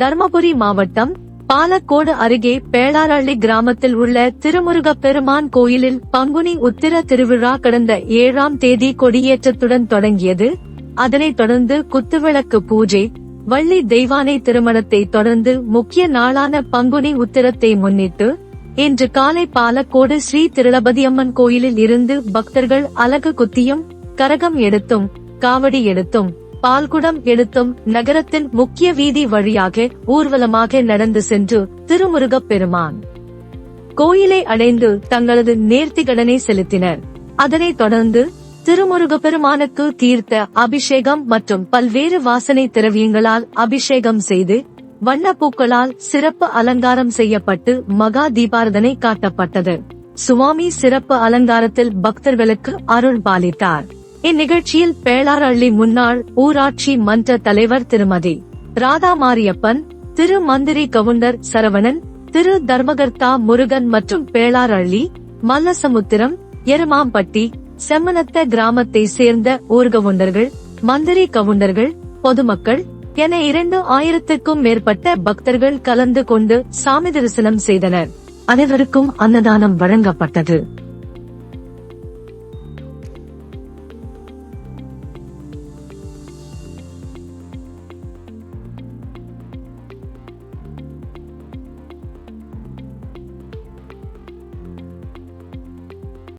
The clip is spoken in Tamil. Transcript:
தர்மபுரி மாவட்டம் பாலக்கோடு அருகே பேளாரள்ளி கிராமத்தில் உள்ள திருமுருகப் பெருமான் கோயிலில் பங்குனி உத்திர திருவிழா கடந்த ஏழாம் தேதி கொடியேற்றத்துடன் தொடங்கியது. அதனைத் தொடர்ந்து குத்துவிளக்கு பூஜை வள்ளி தெய்வானை திருமணத்தை தொடர்ந்து முக்கிய நாளான பங்குனி உத்திரத்தை முன்னிட்டு இன்று காலை பாலக்கோடு ஸ்ரீ திருளபதியம்மன் கோயிலில் இருந்து பக்தர்கள் அலகு குத்தியும் கரகம் எடுத்தும் காவடி எடுத்தும் பால்குடம் எடுத்தும் நகரத்தின் முக்கிய வீதி வழியாக ஊர்வலமாக நடந்து சென்று திருமுருகப் பெருமான் கோயிலை அடைந்து தங்களது நேர்த்திகடனை செலுத்தினர். அதனைத் தொடர்ந்து திருமுருகப் பெருமானுக்கு தீர்த்த அபிஷேகம் மற்றும் பல்வேறு வாசனை திரவியங்களால் அபிஷேகம் செய்து வண்ணப்பூக்களால் சிறப்பு அலங்காரம் செய்யப்பட்டு மகா தீபாரதனை காட்டப்பட்டது. சுவாமி சிறப்பு அலங்காரத்தில் பக்தர்களுக்கு அருள் பாலித்தார். இந்நிகழ்ச்சியில் பேளாரள்ளி முன்னாள் ஊராட்சி மன்ற தலைவர் திருமதி ராதா மாரியப்பன் திரு மந்திரி கவுண்டர் சரவணன் திரு தர்மகர்த்தா முருகன் மற்றும் பேளாரள்ளி மல்லசமுத்திரம் எருமாம்பட்டி செம்மனத்த கிராமத்தை சேர்ந்த ஊர்கவுண்டர்கள் மந்திரி கவுண்டர்கள் பொதுமக்கள் என இரண்டு ஆயிரத்திற்கும் மேற்பட்ட பக்தர்கள் கலந்து கொண்டு சாமி தரிசனம் செய்தனர். அனைவருக்கும் அன்னதானம் வழங்கப்பட்டது.